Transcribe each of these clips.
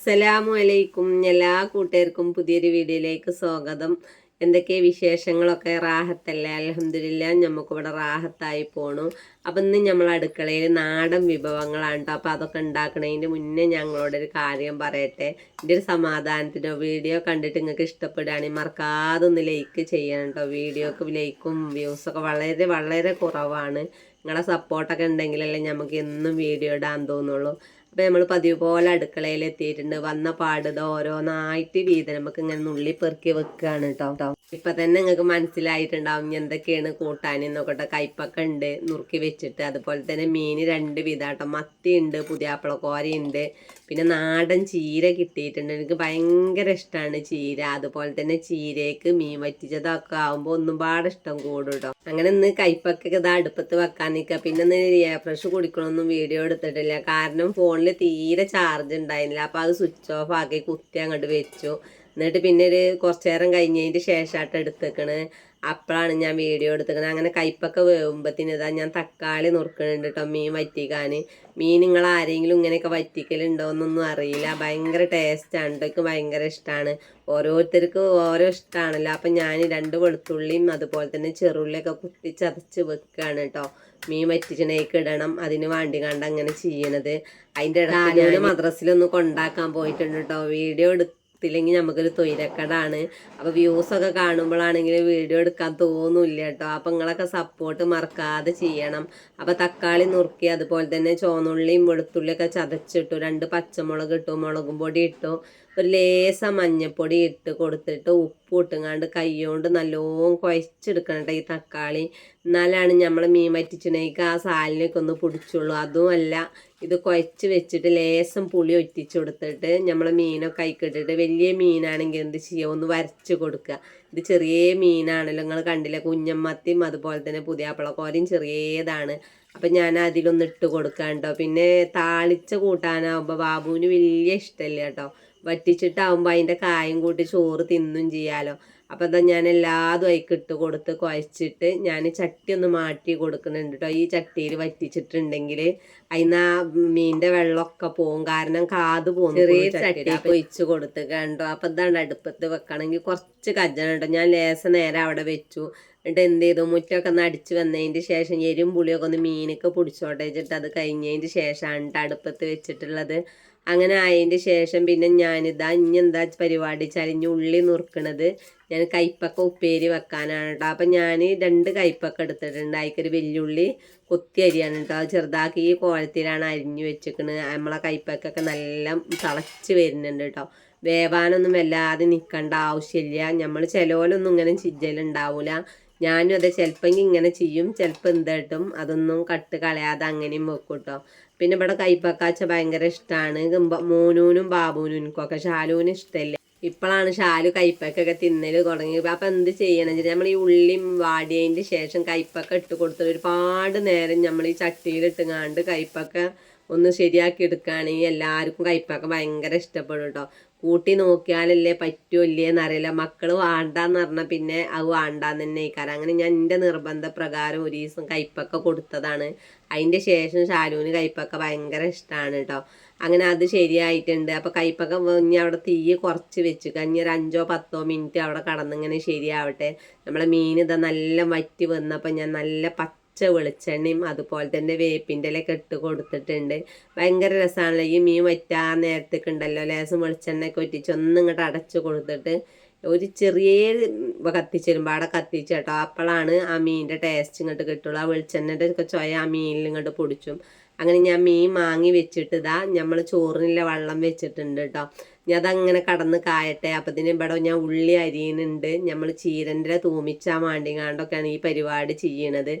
അസ്സലാമു അലൈക്കും എല്ലാ കൂട്ടുകാർക്കും പുതിയൊരു വീഡിയോയിലേക്ക് സ്വാഗതം. എന്തൊക്കെ വിശേഷങ്ങളൊക്കെ? റാഹത്തല്ലേ? അലഹമില്ല നമുക്കിവിടെ റാഹത്തായി പോണു. അപ്പം ഇന്ന് നമ്മൾ അടുക്കളയിൽ നാടൻ വിഭവങ്ങളാണ് കേട്ടോ അപ്പോൾ അതൊക്കെ ഉണ്ടാക്കണതിന്റെ മുന്നേ ഞങ്ങളോടൊരു കാര്യം പറയട്ടെ. എന്റെ ഒരു സമാധാനത്തിന്റെ വീഡിയോ കണ്ടിട്ട് നിങ്ങൾക്ക് ഇഷ്ടപ്പെടുകയാണെങ്കിൽ മറക്കാതെ ഒന്ന് ലൈക്ക് ചെയ്യണം കേട്ടോ വീഡിയോക്ക് ലൈക്കും വ്യൂസൊക്കെ വളരെ വളരെ കുറവാണ്. നിങ്ങളുടെ സപ്പോർട്ടൊക്കെ ഉണ്ടെങ്കിലല്ലേ നമുക്ക് എന്നും വീഡിയോ ഇടാൻ തോന്നുള്ളൂ. അപ്പോൾ നമ്മൾ പതിവ് പോലെ അടുക്കളയിൽ എത്തിയിട്ടുണ്ട്. വന്ന പാടുത ഓരോന്നായിട്ട് വീതം നമുക്ക് ഇങ്ങനെ നുള്ളി പെറുക്കി വെക്കുകയാണ് കേട്ടോ ഇപ്പൊ തന്നെ നിങ്ങൾക്ക് മനസ്സിലായിട്ടുണ്ടാവും എന്തൊക്കെയാണ് കൂട്ടാൻ എന്നൊക്കെ കയ്പൊക്കെ ഉണ്ട് നുറുക്കി വെച്ചിട്ട്. അതുപോലെ തന്നെ മീൻ രണ്ട് വിധാട്ടോ. മത്തി ഉണ്ട് പുതിയാപ്പിളക്കോരയുണ്ട് പിന്നെ നാടൻ ചീര കിട്ടിയിട്ടുണ്ട്. എനിക്ക് ഭയങ്കര ഇഷ്ടമാണ് ചീര. അതുപോലെ തന്നെ ചീരയ്ക്ക് മീൻ വറ്റിച്ചതൊക്കെ ആകുമ്പോൾ ഒന്നും പാടെ ഇഷ്ടം കൂടും കേട്ടോ അങ്ങനെ ഇന്ന് കയ്പൊക്കെ ഇതാ അടുപ്പത്ത് വെക്കാൻ നിൽക്കുക പിന്നെ ഇന്ന് ഫ്രഷ് കുടിക്കണമൊന്നും വീഡിയോ എടുത്തിട്ടില്ല. കാരണം ഫോണിൽ തീരെ ചാർജ് ഉണ്ടായിരുന്നില്ല. അപ്പോൾ അത് സ്വിച്ച് ഓഫ് ആക്കി കുത്തി അങ്ങോട്ട് വെച്ചു. എന്നിട്ട് പിന്നെ ഒരു കുറച്ചു നേരം കഴിഞ്ഞതിന്റെ ശേഷമായിട്ട് എടുത്തേക്കണ്. അപ്പോഴാണ് ഞാൻ വീഡിയോ എടുത്തേക്കണത്. അങ്ങനെ കയ്പൊക്കെ വേവുമ്പത്തിന് ഇതാ ഞാൻ തക്കാളി നുറുക്കണുണ്ട് കേട്ടോ മീൻ വറ്റിക്കാൻ മീൻ നിങ്ങൾ ആരെങ്കിലും ഇങ്ങനെയൊക്കെ വറ്റിക്കലുണ്ടോ എന്നൊന്നും അറിയില്ല. ഭയങ്കര ടേസ്റ്റാണ് എനിക്ക് ഭയങ്കര ഇഷ്ടമാണ് ഓരോരുത്തർക്ക് ഓരോ ഇഷ്ടമാണല്ലോ അപ്പം ഞാൻ രണ്ട് വെളുത്തുള്ളിയും അതുപോലെ തന്നെ ചെറുള്ളിയൊക്കെ കുത്തി ചതച്ച് വെക്കുകയാണ് കേട്ടോ മീൻ വറ്റിച്ചണേക്ക് ഇടണം. അതിന് വേണ്ടി കണ്ട് അങ്ങനെ ചെയ്യണത്. അതിന്റെ ഇടയിൽ മദ്രസിലൊന്ന് കൊണ്ടാക്കാൻ പോയിട്ടുണ്ട് കേട്ടോ വീഡിയോ എടുത്ത് എടുത്തില്ലെങ്കിൽ നമുക്കൊരു തൊയിലക്കടാണ് അപ്പോൾ വ്യൂസൊക്കെ കാണുമ്പോഴാണെങ്കിൽ വീഡിയോ എടുക്കാൻ തോന്നില്ല കേട്ടോ. അപ്പം നിങ്ങളൊക്കെ സപ്പോർട്ട് മറക്കാതെ ചെയ്യണം. അപ്പോൾ തക്കാളി നുറുക്കി അതുപോലെ തന്നെ ചോന്നുള്ളിയും വെളുത്തുള്ളിയൊക്കെ ചതച്ചിട്ടു രണ്ട് പച്ചമുളക് ഇട്ടു മുളകും പൊടി ഇട്ടു ഒരു ലേസ മഞ്ഞപ്പൊടി ഇട്ട് കൊടുത്തിട്ട് ഉപ്പ് ഇട്ടുങ്ങാണ്ട് കൈകൊണ്ട് നല്ലോണം കുഴച്ചെടുക്കണം കേട്ടോ ഈ തക്കാളി. എന്നാലാണ് നമ്മൾ മീൻ വറ്റിച്ചിണേക്ക് ആ സാലിനൊക്കെ ഒന്ന് പിടിച്ചുള്ളൂ. അതുമല്ല ഇത് കുഴച്ച് വെച്ചിട്ട് ലേസം പുളി ഒറ്റിച്ച് കൊടുത്തിട്ട് നമ്മൾ മീനൊക്കെ അയക്കിട്ടിട്ട് വലിയ മീനാണെങ്കിൽ എന്ത് ചെയ്യുക ഒന്ന് വരച്ച് കൊടുക്കുക ഇത് ചെറിയ മീനാണല്ലോ. നിങ്ങൾ കണ്ടില്ല? കുഞ്ഞമ്മത്തിയും അതുപോലെ തന്നെ പുതിയാപ്പിളക്കോരയും ചെറിയതാണ്. അപ്പം ഞാൻ അതിലൊന്ന് ഇട്ട് കൊടുക്കാം കേട്ടോ പിന്നെ താളിച്ച കൂട്ടാനാവുമ്പോൾ ബാബുവിന് വലിയ ഇഷ്ടമല്ല കേട്ടോ വറ്റിച്ചിട്ടാവുമ്പോൾ അതിന്റെ കായും കൂട്ടി ചോറ് തിന്നും ചെയ്യാലോ. അപ്പം എന്താ ഞാൻ എല്ലാതും അതിക്ക് ഇട്ട് കൊടുത്ത് കുഴച്ചിട്ട് ഞാൻ ചട്ടി ഒന്ന് മാറ്റി കൊടുക്കുന്നുണ്ട് കേട്ടോ ഈ ചട്ടിയിൽ വറ്റിച്ചിട്ടുണ്ടെങ്കിൽ അതിന് ആ മീനിന്റെ വെള്ളമൊക്കെ പോകും കാരണം കാത് പോകും ചെറിയ ചട്ടി ഒഴിച്ച് കൊടുത്ത് കണ്ടോ? അപ്പം എന്താണ് അടുപ്പത്ത് വെക്കണമെങ്കിൽ കുറച്ച് കജ്ജണം കേട്ടോ ഞാൻ ലേസ നേരെ അവിടെ വെച്ചു. എന്നിട്ട് എന്ത് ചെയ്തു? മുറ്റമൊക്കെ ഒന്ന് അടിച്ച് വന്നതിന്റെ ശേഷം എരും പുളിയൊക്കെ ഒന്ന് മീനൊക്കെ പിടിച്ചോട്ടെ വെച്ചിട്ട് അത് കഴിഞ്ഞതിന്റെ ശേഷമാണ് അടുപ്പത്ത് വെച്ചിട്ടുള്ളത്. അങ്ങനെ ആയതിന്റെ ശേഷം പിന്നെ ഞാനിതാ ഇനി എന്താ പരിപാടി വെച്ചാൽ ഇനി ഉള്ളി നുറുക്കണത് ഞാൻ കയ്പക്ക ഉപ്പേരി വെക്കാനാണ് കേട്ടോ അപ്പം ഞാൻ രണ്ട് കയ്പക്ക എടുത്തിട്ടുണ്ട്. അതിക്കൊരു വെല്ലുള്ളി കൊത്തി അരിയാണ് കേട്ടോ അത് ചെറുതാക്കി ഈ കോലത്തിലാണ് അരിഞ്ഞു വെച്ചിരിക്കുന്നത് നമ്മളെ കയ്പക്കൊക്കെ നല്ല തിളച്ച് വരുന്നുണ്ട് കേട്ടോ വേവാനൊന്നും വല്ലാതെ നിൽക്കേണ്ട ആവശ്യമില്ല നമ്മൾ ചിലവലൊന്നും ഇങ്ങനെ ചിജ്ജലുണ്ടാവില്ല ഞാനും അതെ ചിലപ്പോൾ ഇങ്ങനെ ചെയ്യും. ചിലപ്പോൾ എന്തായിട്ടും അതൊന്നും കട്ട് കളയാതെ അങ്ങനെയും വെക്കും കേട്ടോ പിന്നെ ഇവിടെ കൈപ്പക്കാച്ച ഭയങ്കര ഇഷ്ടമാണ് മോനൂനും ബാബൂനും എനിക്കൊക്കെ ഷാലുവിനും ഇഷ്ടമല്ലേ ഇപ്പോഴാണ് ഷാലു കൈപ്പക്കൊക്കെ തിന്നൽ തുടങ്ങി. അപ്പം എന്ത് ചെയ്യണം? വെച്ചാൽ നമ്മൾ ഈ ഉള്ളിയും വാടിയതിന്റെ ശേഷം കൈപ്പക്ക ഇട്ട് കൊടുത്തത് ഒരുപാട് നേരം നമ്മൾ ഈ ചട്ടിയിലിട്ടുങ്ങാണ്ട് കൈപ്പക്ക ഒന്ന് ശരിയാക്കി എടുക്കുകയാണെങ്കിൽ എല്ലാവർക്കും കൈപ്പക്ക ഭയങ്കര ഇഷ്ടപ്പെടും കേട്ടോ കൂട്ടി നോക്കിയാലല്ലേ പറ്റുമല്ലേ എന്നറിയില്ല മക്കൾ വേണ്ടാന്ന് പറഞ്ഞാൽ പിന്നെ അത് വേണ്ടാന്ന് തന്നെ ഇക്കാരം അങ്ങനെ ഞാൻ എന്റെ നിർബന്ധ പ്രകാരം ഒരു ദിവസം കയ്പ്പൊക്കെ കൊടുത്തതാണ്. അതിന്റെ ശേഷം ഷാലുവിന് കയ്പ്പൊക്കെ ഭയങ്കര ഇഷ്ടമാണ് കേട്ടോ അങ്ങനെ അത് ശരിയായിട്ടുണ്ട്. അപ്പോൾ കയ്പ്പൊക്കെ ഇനി അവിടെ തീ കുറച്ച് വെച്ച് കഴിഞ്ഞ ഒരു അഞ്ചോ പത്തോ മിനിറ്റ് അവിടെ കടന്നിങ്ങനെ ശരിയാവട്ടെ. നമ്മളെ മീൻ ഇതാ നല്ല വറ്റി വന്നപ്പോൾ ഞാൻ നല്ല പച്ച പച്ച വെളിച്ചെണ്ണയും അതുപോലെ തന്നെ വേപ്പിന്റെ ഇലയൊക്കെ ഇട്ട് കൊടുത്തിട്ടുണ്ട്. ഭയങ്കര രസമാണല്ലോ ഈ മീൻ വറ്റാൻ നേരത്തേക്ക് ഉണ്ടല്ലോ. ലേസം വെളിച്ചെണ്ണയൊക്കെ ഒറ്റിച്ച് ഒന്നും ഇങ്ങോട്ട് അടച്ചു കൊടുത്തിട്ട് ഒരു ചെറിയ കത്തിച്ചിരുമ്പോൾ അവിടെ കത്തിച്ച് കേട്ടോ. അപ്പോഴാണ് ആ മീനിന്റെ ടേസ്റ്റ് ഇങ്ങോട്ട് കിട്ടുള്ളൂ. ആ വെളിച്ചെണ്ണന്റെ ഒക്കെ ചൊയ ആ മീനിൽ ഇങ്ങോട്ട് പൊടിച്ചും. അങ്ങനെ ഞാൻ മീൻ മാങ്ങി വെച്ചിട്ട് ഇതാ നമ്മൾ ചോറിനുള്ള വെള്ളം വെച്ചിട്ടുണ്ട് കേട്ടോ. ഞാൻ അതങ്ങനെ കടന്ന് കായട്ടെ. അപ്പം ഇതിന് ഇവിടെ ഞാൻ ഉള്ളി അരിയുന്നുണ്ട്. നമ്മൾ ചീരന്റെ തൂമിച്ചാൻ വേണ്ടിങ്ങാണ്ടൊക്കെയാണ് ഈ പരിപാടി ചെയ്യണത്.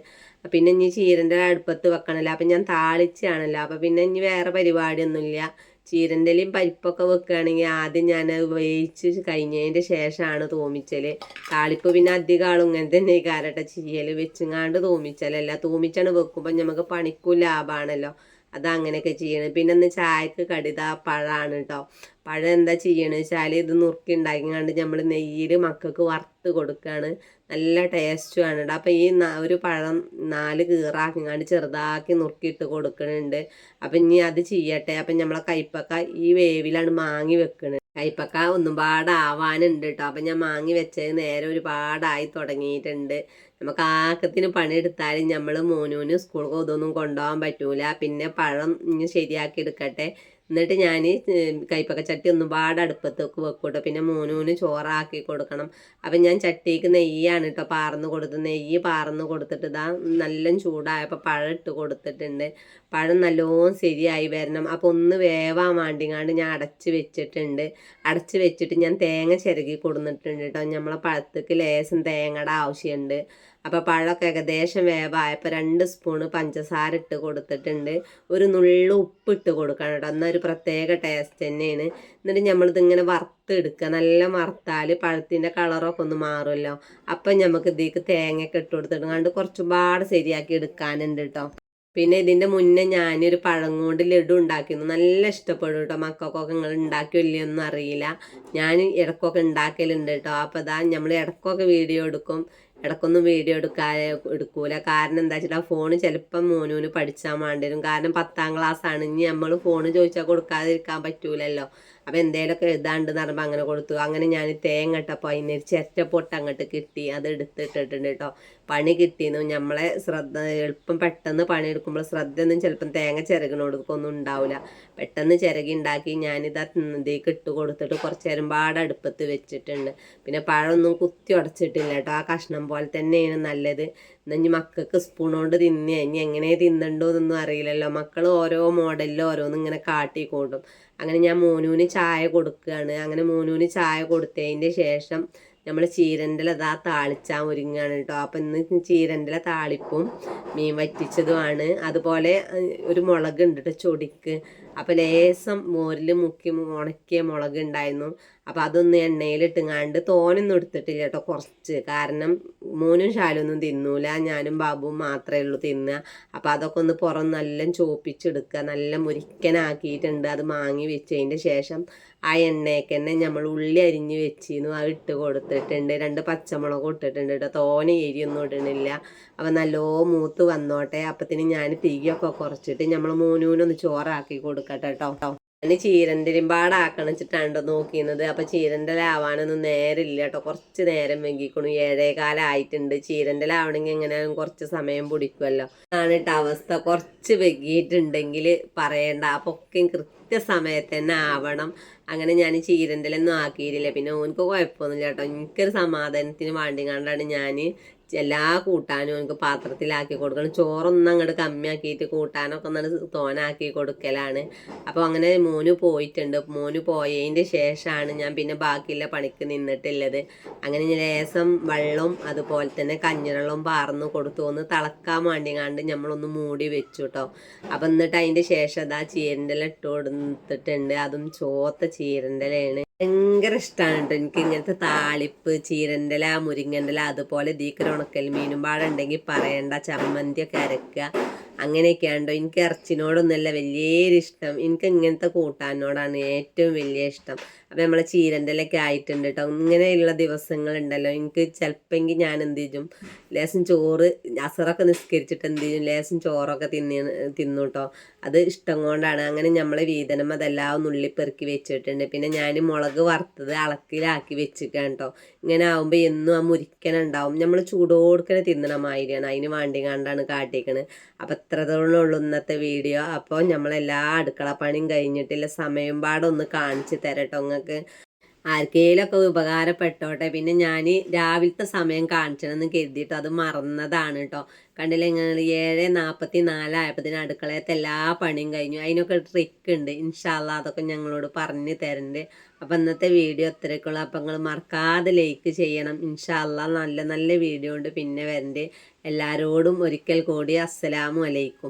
പിന്നെ ഇനി ചീരന്റെ അടുപ്പത്ത് വെക്കണമല്ലോ അപ്പം ഞാൻ താളിച്ചാണല്ലോ. അപ്പം പിന്നെ ഇനി വേറെ പരിപാടിയൊന്നുമില്ല. ചീരന്റെലും പരിപ്പൊക്കെ വെക്കുകയാണെങ്കിൽ ആദ്യം ഞാൻ വേവിച്ച് കഴിഞ്ഞതിന്റെ ശേഷമാണ് തൂമിച്ചൽ. താളിപ്പ് പിന്നെ അധികം ആളും ഇങ്ങനെ തന്നെ കാരട്ടെ ചെയ്യൽ വെച്ചുങ്ങാണ്ട് തൂമിച്ചലല്ല. തൂമിച്ചാണ് വെക്കുമ്പോൾ നമുക്ക് പണിക്കും ലാഭമാണല്ലോ അതങ്ങനെയൊക്കെ ചെയ്യണം. പിന്നെ ഒന്ന് ചായക്ക് കടിത പഴമാണ് കേട്ടോ പഴം എന്താ ചെയ്യണമെന്ന് വെച്ചാൽ ഇത് നുറുക്കി ഉണ്ടാക്കിങ്ങാണ്ട് നമ്മൾ നെയ്യിൽ മക്കൾക്ക് വറുത്ത് കൊടുക്കുകയാണ് നല്ല ടേസ്റ്റുമാണ് കേട്ടോ അപ്പോൾ ഈ ഒരു പഴം നാല് കീറാക്കിങ്ങാണ്ട് ചെറുതാക്കി നുറുക്കിയിട്ട് കൊടുക്കുന്നുണ്ട് അപ്പം ഇനി അത് ചെയ്യട്ടെ. അപ്പം നമ്മളെ കൈപ്പക്ക ഈ വേവിലാണ് മാങ്ങി വെക്കുന്നത് കൈപ്പക്ക ഒന്നും പാടാവാനുണ്ട് കേട്ടോ അപ്പം ഞാൻ മാങ്ങി വെച്ചത് നേരെ ഒരു ഒരുപാടായി തുടങ്ങിയിട്ടുണ്ട്. നമുക്ക് ആക്കത്തിന് പണിയെടുത്താലും നമ്മൾ മോനൂന് സ്കൂൾക്ക് ഇതൊന്നും കൊണ്ടുപോകാൻ പറ്റൂല. പിന്നെ പഴം ശരിയാക്കി എടുക്കട്ടെ. എന്നിട്ട് ഞാൻ കൈപ്പക്ക ചട്ടി ഒന്നും പാടെ അടുപ്പത്തേക്ക് വെക്കൂട്ടോ. പിന്നെ മോനൂന് ചോറാക്കി കൊടുക്കണം. അപ്പം ഞാൻ ചട്ടിക്ക് നെയ്യാണ് കേട്ടോ പാർന്ന് കൊടുത്ത്. നെയ്യ് പാർന്ന് കൊടുത്തിട്ട് ഇതാ നല്ല ചൂടായപ്പോൾ പഴം ഇട്ട് കൊടുത്തിട്ടുണ്ട്. പഴം നല്ലോണം ശരിയായി വരണം. അപ്പോൾ ഒന്ന് വേവാൻ വേണ്ടിങ്ങാണ്ട് ഞാൻ അടച്ച് വെച്ചിട്ടുണ്ട്. അടച്ച് വെച്ചിട്ട് ഞാൻ തേങ്ങ ചിരകി കൊടുത്തിട്ടുണ്ട് കേട്ടോ. നമ്മളെ പഴത്തേക്ക് ലേശം തേങ്ങയുടെ ആവശ്യമുണ്ട് അപ്പോൾ പഴമൊക്കെ ഏകദേശം വേവായപ്പോൾ രണ്ട് സ്പൂണ് പഞ്ചസാര ഇട്ട് കൊടുത്തിട്ടുണ്ട്. ഒരു നുള്ളു ഉപ്പ് ഇട്ട് കൊടുക്കണം കേട്ടോ. എന്നാൽ ഒരു പ്രത്യേക ടേസ്റ്റ് തന്നെയാണ്. എന്നിട്ട് നമ്മളിതിങ്ങനെ വറുത്തെടുക്കുക നല്ല വറുത്താൽ പഴത്തിന്റെ കളറൊക്കെ ഒന്ന് മാറുമല്ലോ. അപ്പം നമുക്ക് ഇതിലേക്ക് തേങ്ങയൊക്കെ ഇട്ട് കൊടുത്തിട്ട് കണ്ട് കുറച്ചുപാട് ശരിയാക്കി എടുക്കാനുണ്ട് കേട്ടോ. പിന്നെ ഇതിന്റെ മുന്നേ ഞാനൊരു പഴം കൊണ്ട് ലഡു ഉണ്ടാക്കിയിരുന്നു. നല്ല ഇഷ്ടപ്പെടും കേട്ടോ മക്കൾക്കൊക്കെ നിങ്ങൾ ഉണ്ടാക്കിയില്ലയൊന്നും അറിയില്ല. ഞാൻ ഇടക്കൊക്കെ ഉണ്ടാക്കലുണ്ട് കേട്ടോ അപ്പോൾ അതാ നമ്മൾ ഇടക്കൊക്കെ വീഡിയോ എടുക്കും. ഇടക്കൊന്നും വീഡിയോ എടുക്കാൻ എടുക്കൂല. കാരണം എന്താ വെച്ചിട്ട് ആ ഫോൺ ചിലപ്പം മോനൂന് പഠിച്ചാൽ വേണ്ടി വരും. കാരണം പത്താം ക്ലാസ് ആണ് ഇനി നമ്മൾ ഫോൺ ചോദിച്ചാൽ കൊടുക്കാതിരിക്കാൻ പറ്റൂലല്ലോ. അപ്പം എന്തേലൊക്കെ എഴുതാണ്ട് നടമ്പോൾ അങ്ങനെ കൊടുത്തു. അങ്ങനെ ഞാൻ തേങ്ങ ഇട്ടപ്പോൾ അതിന് പൊട്ട് അങ്ങോട്ട് കിട്ടി. അത് എടുത്തിട്ടിട്ടുണ്ട് കേട്ടോ പണി കിട്ടിയെന്നു നമ്മളെ ശ്രദ്ധ എളുപ്പം പെട്ടെന്ന് ശ്രദ്ധ ഒന്നും ചിലപ്പം തേങ്ങ ചിരകിനോടൊക്കൊന്നും ഉണ്ടാവില്ല പെട്ടെന്ന് ചിരകി ഉണ്ടാക്കി ഞാനിത് ഇതിലേക്ക് ഇട്ട് കൊടുത്തിട്ട് കുറച്ച് നേരം പാട് അടുപ്പത്ത് വെച്ചിട്ടുണ്ട്. പിന്നെ പഴമൊന്നും കുത്തി ഉടച്ചിട്ടില്ല കേട്ടോ ആ കഷ്ണം പോലെ തന്നെയാണ് നല്ലത്. ഇനി മക്കൾക്ക് സ്പൂൺ കൊണ്ട് തിന്നേ ഇനി എങ്ങനെ തിന്നണ്ടോ എന്നൊന്നും അറിയില്ലല്ലോ. മക്കൾ ഓരോ മോഡലിൽ ഓരോന്നും ഇങ്ങനെ കാട്ടി കൂട്ടും അങ്ങനെ ഞാൻ മോനൂന് ചായ കൊടുക്കുകയാണ്. അങ്ങനെ മോനൂന് ചായ കൊടുത്തതിന്റെ ശേഷം നമ്മൾ ചീരന്റെ ഇതാ താളിച്ചാൽ ഒരുങ്ങുകയാണ് കേട്ടോ. അപ്പം ഇന്ന് ചീരന്റെ താളിപ്പും മീൻ വറ്റിച്ചതുമാണ്. അതുപോലെ ഒരു മുളക് ഉണ്ട് കേട്ടോ ചൊടിക്ക്. അപ്പോൾ ലേസം മോരിൽ മുക്കി ഉണക്കിയ മുളക് ഉണ്ടായിരുന്നു. അപ്പോൾ അതൊന്ന് എണ്ണയിലിട്ടുങ്ങാണ്ട് തോനൊന്നും എടുത്തിട്ടില്ല കേട്ടോ കുറച്ച്. കാരണം മോനും ശാലൊന്നും തിന്നൂല ഞാനും ബാബുവും മാത്രമേ ഉള്ളൂ തിന്നുക. അപ്പോൾ അതൊക്കെ ഒന്ന് പുറം നല്ല ചോപ്പിച്ചെടുക്കുക നല്ല മുരിക്കനാക്കിയിട്ടുണ്ട്. അത് മാങ്ങി വെച്ചതിന്റെ ശേഷം ആ എണ്ണയൊക്കെ തന്നെ നമ്മൾ ഉള്ളി അരിഞ്ഞ് വെച്ചിരുന്നു. അത് ഇട്ട് കൊടുത്തിട്ടുണ്ട്. രണ്ട് പച്ചമുളക് ഇട്ടിട്ടുണ്ട് കേട്ടോ. തോനെ എരിയൊന്നും ഇടണില്ല അപ്പം നല്ലോ മൂത്ത് വന്നോട്ടെ. അപ്പത്തിന് ഞാൻ തീയൊക്കെ കുറച്ചിട്ട് നമ്മൾ മൂന്നൂനൊന്ന് ചോറാക്കി കൊടുക്കട്ടെ കേട്ടോ. ഞാൻ ചീരന്റെ പാടാക്കണം വെച്ചിട്ടാണ് നോക്കിയിരുന്നത്. അപ്പം ചീരന്റെ ലാവാനൊന്നും നേരമില്ല കേട്ടോ. കുറച്ച് നേരം വെങ്കിക്കണു ഏഴേ ആയിട്ടുണ്ട് ചീരന്റെ ലാവണമെങ്കിൽ എങ്ങനെയാലും കുറച്ച് സമയം പിടിക്കുമല്ലോ. കേട്ടോ അവസ്ഥ. കുറച്ച് വെങ്ങിയിട്ടുണ്ടെങ്കിൽ പറയണ്ട. അപ്പോൾ ഒക്കെ കൃത്യസമയത്ത് തന്നെ ആവണം. അങ്ങനെ ഞാൻ ചീരന്റെലൊന്നും ആക്കിയിട്ടില്ല. പിന്നെ ഓനക്ക് കുഴപ്പമൊന്നുമില്ല കേട്ടോ. എനിക്കൊരു സമാധാനത്തിന് വേണ്ടി കണ്ടാണ് ഞാൻ എല്ലാ കൂട്ടാനും എനിക്ക് പാത്രത്തിലാക്കി കൊടുക്കണം. ചോറൊന്നും അങ്ങോട്ട് കമ്മിയാക്കിയിട്ട് കൂട്ടാനൊക്കെ ഒന്ന് തോനാക്കി കൊടുക്കലാണ്. അപ്പോൾ അങ്ങനെ മോന് പോയിട്ടുണ്ട്. മോന് പോയതിന്റെ ശേഷമാണ് ഞാൻ പിന്നെ ബാക്കിയുള്ള പണിക്ക് നിന്നിട്ടുള്ളത്. അങ്ങനെ ലേസം വെള്ളവും അതുപോലെ തന്നെ കഞ്ഞിവെള്ളവും പാർന്ന് കൊടുത്തു. ഒന്ന് തിളക്കാൻ വേണ്ടി കണ്ട് നമ്മളൊന്ന് മൂടി വെച്ചു കേട്ടോ അപ്പം എന്നിട്ട് അതിന്റെ ശേഷം അതാ ചീരന്റെ ഇല ഇട്ട് കൊടുത്തിട്ടുണ്ട്. അതും ചോത്ത ചീരന്റെ ഇലയാണ് ഭയങ്കര ഇഷ്ടമാണ് കേട്ടോ എനിക്ക് ഇങ്ങനത്തെ താളിപ്പ് ചീരന്റെല മുരിങ്ങന്റെല അതുപോലെ ദീക്കര ഉണക്കൽ മീനും പാടുണ്ടെങ്കിൽ പറയണ്ട. ചമ്മന്തിയൊക്കെ അരക്കുക. അങ്ങനെയൊക്കെയാണ്ടോ എനിക്ക് ഇറച്ചിനോടൊന്നുമല്ല വലിയൊരു ഇഷ്ടം എനിക്ക് ഇങ്ങനത്തെ കൂട്ടാനോടാണ് ഏറ്റവും വലിയ ഇഷ്ടം. അപ്പം നമ്മൾ ചീരന്റെ ആയിട്ടുണ്ട് കേട്ടോ ഇങ്ങനെയുള്ള ദിവസങ്ങളുണ്ടല്ലോ. എനിക്ക് ചിലപ്പെങ്കിൽ ഞാൻ എന്ത് ചെയ്യും? ലേശം ചോറ് അസറൊക്കെ നിസ്കരിച്ചിട്ട് എന്ത് ചെയ്യും? ലേശം ചോറൊക്കെ തിന്നി തിന്നു കേട്ടോ അത് ഇഷ്ടം കൊണ്ടാണ്. അങ്ങനെ നമ്മളെ വീതനം അതെല്ലാം നുള്ളിപ്പെറുക്കി വെച്ചിട്ടുണ്ട്. പിന്നെ ഞാൻ മുളക് വറുത്തത് അളക്കിലാക്കി വെച്ചിരിക്കുകയാണ് കേട്ടോ ഇങ്ങനെ ആകുമ്പോൾ എന്നും ആ മുരിക്കനുണ്ടാവും നമ്മൾ ചൂടോടുക്കനെ തിന്നണ മാതിരിയാണ്. അതിന് വേണ്ടി കണ്ടാണ് കാട്ടിക്കണത് അപ്പം എത്രത്തോളം ഇന്നത്തെ വീഡിയോ. അപ്പോൾ നമ്മളെല്ലാ അടുക്കള പണിയും കഴിഞ്ഞിട്ടില്ല. സമയം പാടൊന്ന് കാണിച്ച് തരട്ടോ നിങ്ങൾക്ക് ആർക്കേലൊക്കെ ഉപകാരപ്പെട്ടോട്ടെ. പിന്നെ ഞാൻ രാവിലത്തെ സമയം കാണിച്ചണമെന്ന് കരുതിയിട്ട് അത് മറന്നതാണ് കേട്ടോ കണ്ടില്ല നിങ്ങൾ ഏഴ് നാൽപ്പത്തി നാലായപ്പത്തിന് അടുക്കളയത്തെ എല്ലാ പണിയും കഴിഞ്ഞു. അതിനൊക്കെ ട്രിക്ക് ഉണ്ട്. ഇൻഷാല്ല അതൊക്കെ ഞങ്ങളോട് പറഞ്ഞു തരണ്ട്. അപ്പം ഇന്നത്തെ വീഡിയോ ഇത്രയൊക്കെയുള്ളൂ. അപ്പം നിങ്ങൾ മറക്കാതെ ലൈക്ക് ചെയ്യണം. ഇൻഷാല്ല നല്ല നല്ല വീഡിയോ ഉണ്ട്. പിന്നെ വരണ്ട്. എല്ലാവരോടും ഒരിക്കൽ കൂടി അസ്സലാമു അലൈക്കും.